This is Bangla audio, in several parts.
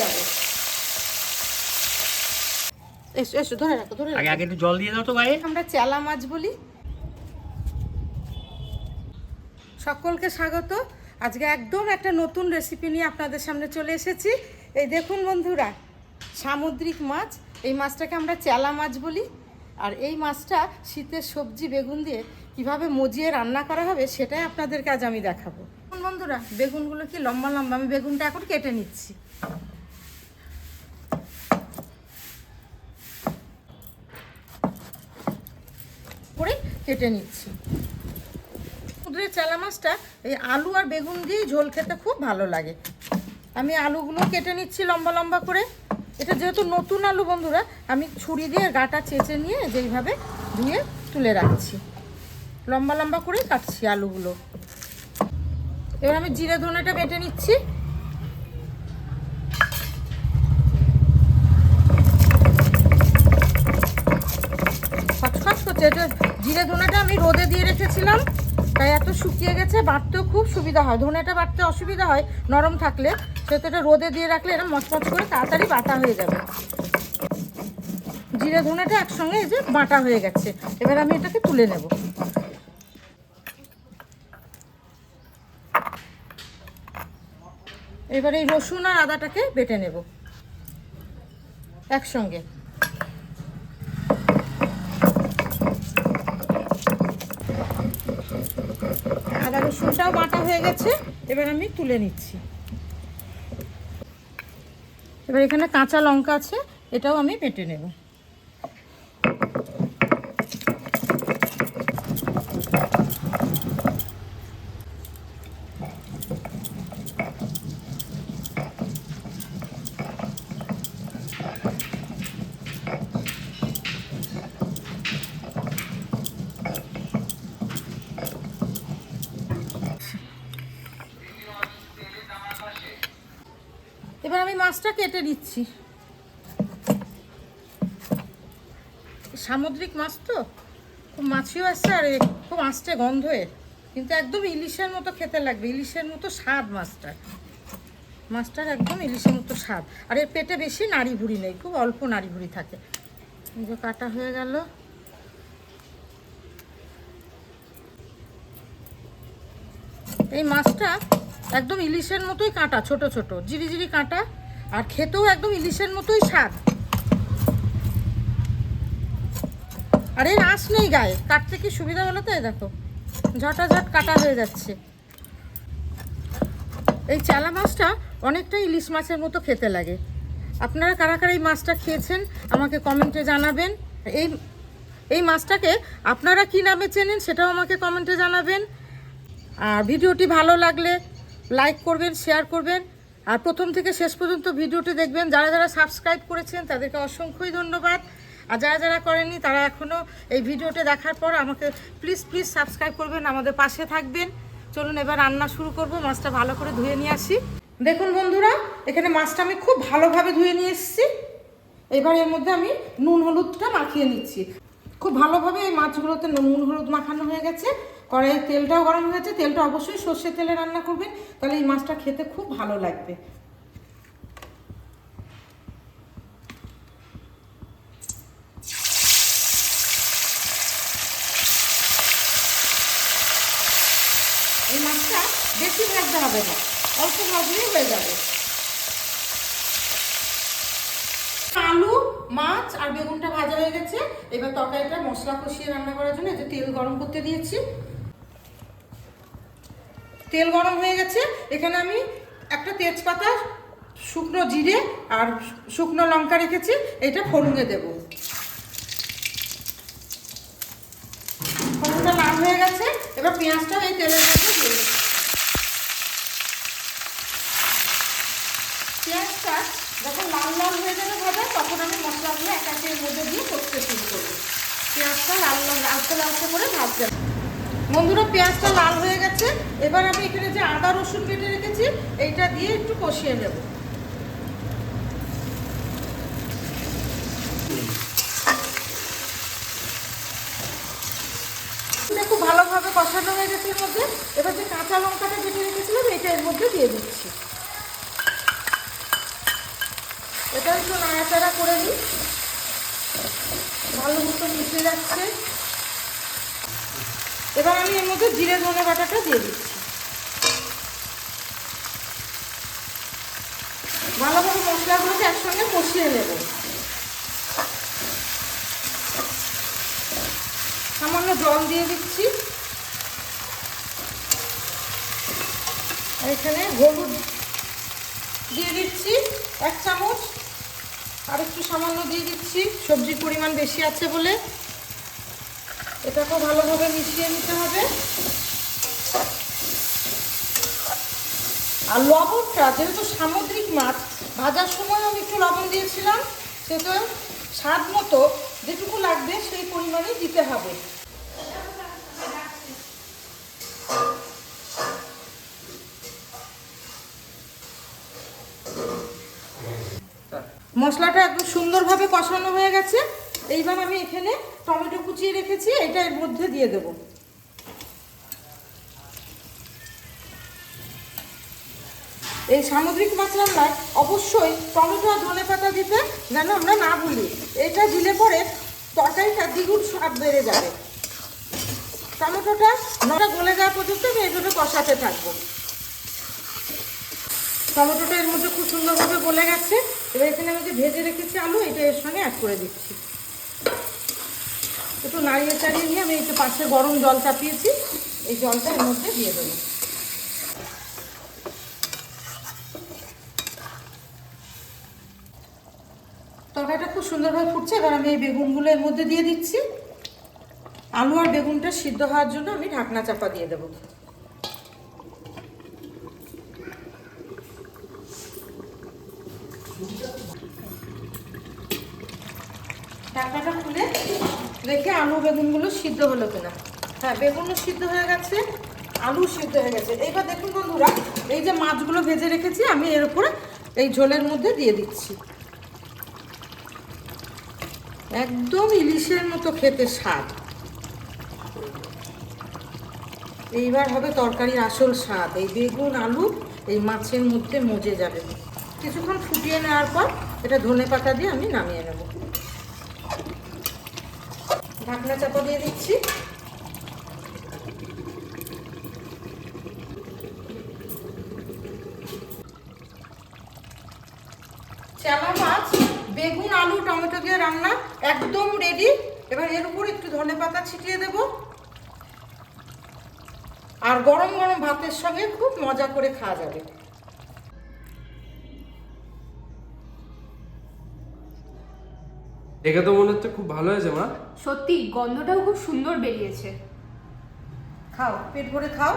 যাবে। এসো এসো ধরে রাখো ধরে আগে আগে একটু জল দিয়ে দাও তো গায়ে। আমরা চেলা মাছ বলি। সকলকে স্বাগত। আজকে একদম একটা নতুন রেসিপি নিয়ে আপনাদের সামনে চলে এসেছি। এই দেখুন বন্ধুরা সামুদ্রিক মাছ। এই মাছটাকে আমরা চেলা মাছ বলি। আর এই মাছটা শীতের সবজি বেগুন দিয়ে কীভাবে মজিয়ে রান্না করা হবে সেটাই আপনাদেরকে আজ আমি দেখাবো। বন্ধুরা বেগুনগুলো কি লম্বা লম্বা। আমি বেগুনটা এখন কেটে নিচ্ছি করে কেটে নিচ্ছি। সমুদ্রের চালা মাছটা এই আলু আর বেগুন দিয়েই ঝোল খেতে খুব ভালো লাগে। আমি আলুগুলো কেটে নিচ্ছি লম্বা লম্বা করে। এটা যেহেতু নতুন আলু বন্ধুরা, আমি ছুরি দিয়ে গাটা চেঁচে নিয়ে যেইভাবে ধুয়ে তুলে রাখছি। লম্বা লম্বা করেই কাটছি আলুগুলো। এবার আমি জিরে ধনেটা বেটে নিচ্ছি খচখচ করছে এটা জিরে ধনেটা আমি রোদে দিয়ে রেখেছিলাম, তাই এত শুকিয়ে গেছে বাটতেও খুব সুবিধা হয়। ধনেটা বাটতে অসুবিধা হয়, নরম থাকলে সেহেতু এটা রোদে দিয়ে রাখলে এটা মচমচ করে তাড়াতাড়ি বাটা হয়ে যাবে। জিরে ধনেটা একসঙ্গে এই যে বাটা হয়ে গেছে। এবার আমি এটাকে তুলে নেব। এবার এই রসুন আর আদাটাকে বেটে নেব। একসঙ্গে। আদা রসুনটাও বাটা হয়ে গেছে। এবার আমি তুলে নিচ্ছি। এবার এখানে কাঁচা লঙ্কা আছে, এটাও আমি পেটে নেব এবার আমি মাছটা কেটে নিচ্ছি। সামুদ্রিক মাছ তো? খুব মাছিও আসছে আর খুব আসছে গন্ধ এর। কিন্তু একদম ইলিশের মতো খেতে লাগবে। ইলিশের মতো স্বাদ মাছটা মাছটার একদম ইলিশের মতো স্বাদ। আর এর পেটে বেশি নাড়ি ভুড়ি নেই, খুব অল্প নাড়ি ভুড়ি থাকে যে কাটা হয়ে গেল। এই মাছটা একদম ইলিশের মতোই কাঁটা, ছোট ছোট জিরি জিরি কাঁটা। আর খেতেও একদম ইলিশের মতোই স্বাদ। আর এর আঁশ নেই গায়ে। কাটতে কি সুবিধা হলো তো? দেখো, ঝটাঝট কাটা হয়ে যাচ্ছে। এই চালা মাছটা অনেকটা ইলিশ মাছের মতো খেতে লাগে। আপনারা কারা কারা এই মাছটা খেয়েছেন, আমাকে কমেন্টে জানাবেন। এই এই মাছটাকে আপনারা কি নামে চেনেন সেটাও আমাকে কমেন্টে জানাবেন। আর ভিডিওটি ভালো লাগলে লাইক করবেন, শেয়ার করবেন। আর প্রথম থেকে শেষ পর্যন্ত ভিডিওটি দেখবেন। যারা যারা সাবস্ক্রাইব করেছেন, তাদেরকে অসংখ্যই ধন্যবাদ। আর যারা যারা করেননি, তারা এখনও এই ভিডিওটি দেখার পর আমাকে প্লিজ প্লিজ সাবস্ক্রাইব করবেন, আমাদের পাশে থাকবেন। চলুন এবার রান্না শুরু করব, মাছটা ভালো করে ধুয়ে নিয়ে আসি। দেখুন বন্ধুরা, এখানে মাছটা আমি খুব ভালোভাবে ধুয়ে নিয়ে এসেছি। এবার এর মধ্যে আমি নুন, হলুদটা মাখিয়ে নিচ্ছি। খুব ভালোভাবে এই মাছগুলোতে নুন হলুদ মাখানো হয়ে গেছে। কড়াইয়ের তেলটাও গরম হয়ে গেছে। তেলটা অবশ্যই সর্ষের তেলে রান্না করবেন। তাহলে এই মাছটা খেতে খুব ভালো লাগবে। এই মাছটা বেশি ভাজতে হবে না। অল্প ভাজলেই হয়ে যাবে আলু মাছ আর বেগুনটা ভাজা হয়ে গেছে। এবার তরকারিটা মশলা কষিয়ে রান্না করার জন্য যে তেল গরম করতে দিয়েছি। তেল গরম হয়ে গেছে। এখানে আমি একটা তেজপাতা, শুকনো জিরে আর শুকনো লঙ্কা রেখেছি। এটা ফোড়নে দেব। ফোড়নটা লাল হয়ে গেছে। এবার পেঁয়াজটাও এই তেলের মধ্যে দিয়ে দেবো। পেঁয়াজটা যখন ভাজা, তখন আমি মশলাগুলো এক একের মধ্যে দিয়ে করতে শুরু করব। পেঁয়াজটা লাল লালচে লালচে করে ভাজতে হবে। বন্ধুরা, পেঁয়াজটা লাল হয়ে গেছে। এবার আমি এখানে যে আদা রসুন কেটে রেখেছি, এইটা দিয়ে একটু কষিয়ে নেব। খুব ভালোভাবে কষানো হয়ে গেছে এর মধ্যে। এবার যে কাঁচা লঙ্কাটা কেটে রেখেছিলাম, এটা এর মধ্যে দিয়ে দিচ্ছি এটা একটু নাড়াচাড়া করে নিই। ভালো মতো মিশে যাচ্ছে। এবার আমি এর মধ্যে জিরে ধনে বাটাটা দিয়ে দিচ্ছি। ভালোভাবে মশলাগুলোকে একসঙ্গে কষিয়ে নেব। সামান্য জল দিয়ে দিচ্ছি। এখানে হলুদ দিয়ে দিচ্ছি এক চামচ। আর একটু সামান্য দিয়ে দিচ্ছি। সবজির পরিমাণ বেশি আছে বলে। এটাকেও ভালোভাবে মিশিয়ে নিতে হবে। আর লবণটা, যেহেতু সামুদ্রিক মাছ, ভাজার সময় আমি একটু লবণ দিয়েছিলাম, সেহেতু স্বাদ মতো যেটুকু লাগবে সেই পরিমাণে দিতে হবে। মশলাটা একদম সুন্দরভাবে কষানো হয়ে গেছে। এইবার আমি এখানে টমেটো কুচিয়ে রেখেছি, এটা এর মধ্যে দিয়ে দেবো। এই সামুদ্রিক মাছ রান্নায় অবশ্যই টমেটো আর ধনে পাতা দিতে যেন আমরা না ভুলি। এটা দিলে পরে তরকারিটা দ্বিগুণ স্বাদ বেড়ে যাবে। টমেটোটা নটা গলে যাওয়া পর্যন্ত আমি এইভাবে কষাতে থাকব। টমেটোটা এর মধ্যে খুব সুন্দরভাবে গলে গেছে। এবার এখানে আমি যে ভেজে রেখেছি আলু, এটা এর সঙ্গে অ্যাড করে দিচ্ছি। একটু নাড়িয়ে চাড়িয়ে নিয়ে আমি একটু পাশে গরম জল চাপিয়েছি, এই জলটা এর মধ্যে দিয়ে দেবো। তরকারিটা খুব সুন্দরভাবে ফুটছে, এবার আমি এই বেগুনগুলো এর মধ্যে দিয়ে দিচ্ছি। আলু আর বেগুনটা সিদ্ধ হওয়ার জন্য আমি ঢাকনা চাপা দিয়ে দেবো। ঢাকনাটা খুলে দেখে আলু বেগুনগুলো সিদ্ধ হলো কিনা। হ্যাঁ বেগুনও সিদ্ধ হয়ে গেছে আলু সিদ্ধ হয়ে গেছে। এইবার দেখুন বন্ধুরা, এই যে মাছগুলো ভেজে রেখেছি, আমি এর উপরে এই ঝোলের মধ্যে দিয়ে দিচ্ছি। একদম ইলিশের মতো খেতে স্বাদ। এইবার হবে তরকারির আসল স্বাদ। এই বেগুন, আলু, এই মাছের মধ্যে মজে যাবে। কিছুক্ষণ ফুটিয়ে নেওয়ার পর এটা ধনে পাতা দিয়ে আমি নামিয়ে নেব। ঢাকনা চাপা দিয়ে দিচ্ছি। চালা মাছ, বেগুন, আলু, টমেটো দিয়ে রান্না একদম রেডি এবার এর উপর একটু ধনে পাতা ছিটিয়ে দেব। আর গরম গরম ভাতের সঙ্গে খুব মজা করে খাওয়া যাবে। দেখে তো মনে হচ্ছে খুব ভালো হয়েছে মা। সত্যি গন্ধটাও খুব সুন্দর বেরিয়েছে। খাও পেট ভরে খাও।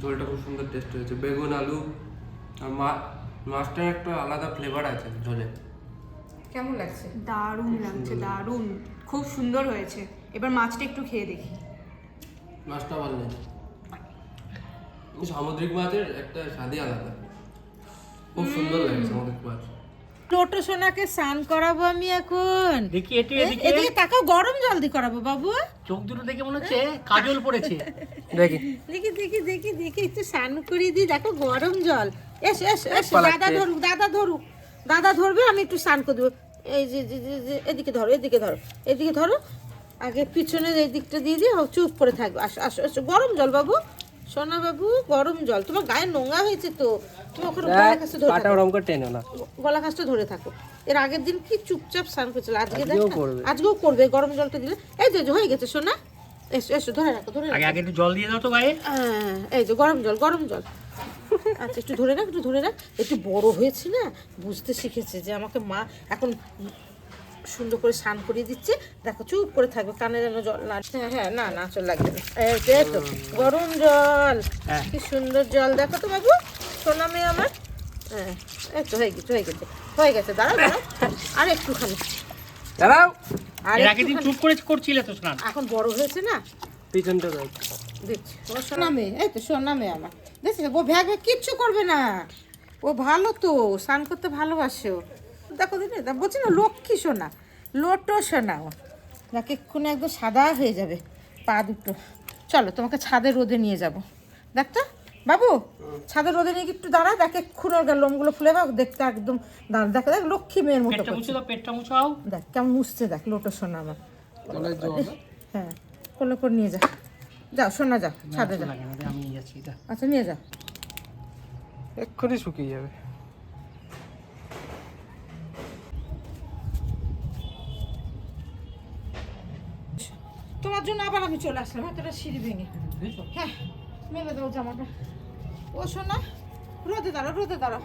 ঝোলটা খুব সুন্দর টেস্ট হয়েছে। বেগুন আলু আর মা মাছটার একটা আলাদা ফ্লেভার আছে ঝোলে কেমন লাগছে? দারুণ লাগছে দারুণ। খুব সুন্দর হয়েছে। এবার মাছটা একটু খেয়ে দেখি। মাছটা ভালো লেগেছে। সামুদ্রিক মাছের একটা স্বাদই আলাদা। খুব সুন্দর লাগে সামুদ্রিক মাছ। সোনাকে স্নান করাবো আমি এখন। দেখি একটু এ- এদিকে। এদিকে তাকাও গরম জল দিয়ে করাবো বাবু। চোখ দুটো দেখে মনে হচ্ছে কাজল পড়েছে। দেখি। দেখি দেখি দেখি দেখি একটু স্নান করিয়ে দিই। দেখো গরম জল। এস এস এস দাদা ধরুক দাদা ধরুক। দাদা ধরবে আমি একটু স্নান করে দেবো। এই যে- এদিকে ধরো এদিকে ধরো এদিকে ধরো। আগে পিছনের এই দিকটা দিয়ে দিয়ে চুপ করে থাকবে। আসো আসো আসো গরম জল বাবু। সোনা বাবু গরম জল। তোমার গায়ে নোংরা হয়েছে তো? তুমি ওখানে গলা কাছে ধরে থাকো। ওরম করে টেনো না গলা কাজটা ধরে থাকো। এর আগের দিন কি চুপচাপ স্নান করেছিল? আজকে দেখ আজকেও করবে। গরম জলটা দিলে। এই যে হয়ে গেছে সোনা। এসো এসো ধরে রাখো ধরে রাখো। আগে আগে একটু জল দিয়ে দাও তো গায়ে। হ্যাঁ, এই যে গরম জল গরম জল। আচ্ছা একটু ধরে রাখ একটু ধরে রাখ। একটু বড় হয়েছে না? বুঝতে শিখেছে যে আমাকে মা এখন সুন্দর করে স্নান করিয়ে দিচ্ছে। দেখো চুপ করে থাকবে কানে যেন জল না হ্যাঁ হ্যাঁ না না চল লাগবে না। এই তো গরম জল। হ্যাঁ। কি সুন্দর জল। দেখো তো বাবু সোনা মেয়ে আমার। হ্যাঁ এই তো হয়ে গেছে হয়ে গেছে হয়ে গেছে। দাঁড়াও দাঁড়াও। আর একটুখানি। দাঁড়াও। আর এর আগের দিন একটুখানি। চুপ করে করছিলে তো স্নান? এখন বড় হয়েছে না? পিছনটা দাও। দিচ্ছি ও সোনা মেয়ে এই তো সোনা মেয়ে আমার। দেখছিস ও ভ্যাগ ভ্যাগ কিচ্ছু করবে না। ও ভালো তো স্নান করতে ভালোবাসে ও। দেখো দিদি বলছি না লক্ষ্মী সোনা লোটো সোনা ও। নাকি এক্ষুনি একদম সাদা হয়ে যাবে পা দুটো। চলো তোমাকে ছাদে রোদে নিয়ে যাব। দেখ তো বাবু ছাদের রোদে নিয়ে একটু দাঁড়া দেখে খুনোর গেল লোমগুলো ফুলে বা দেখতে একদম দাঁড়া দেখ দেখ লক্ষ্মী মেয়ের মতো পেটটা করছে। মুছে দাও পেটটা মুছাও। দেখ কেমন মুছছে দেখ লোটো সোনা আমার। হ্যাঁ কোলে করে নিয়ে যা। যাও সোনা যাও ছাদে যা। লাগে না, আমি নিয়ে যাচ্ছি আচ্ছা নিয়ে যাও এক্ষুনি শুকিয়ে যাবে। জন্য আবার আমি চলে আসলাম। হ্যাঁ তোরা সিঁড়ি ভেঙে। হ্যাঁ মেলে দাও জামাটা। ও শোনা রোদে দাঁড়া রোদে দাঁড়া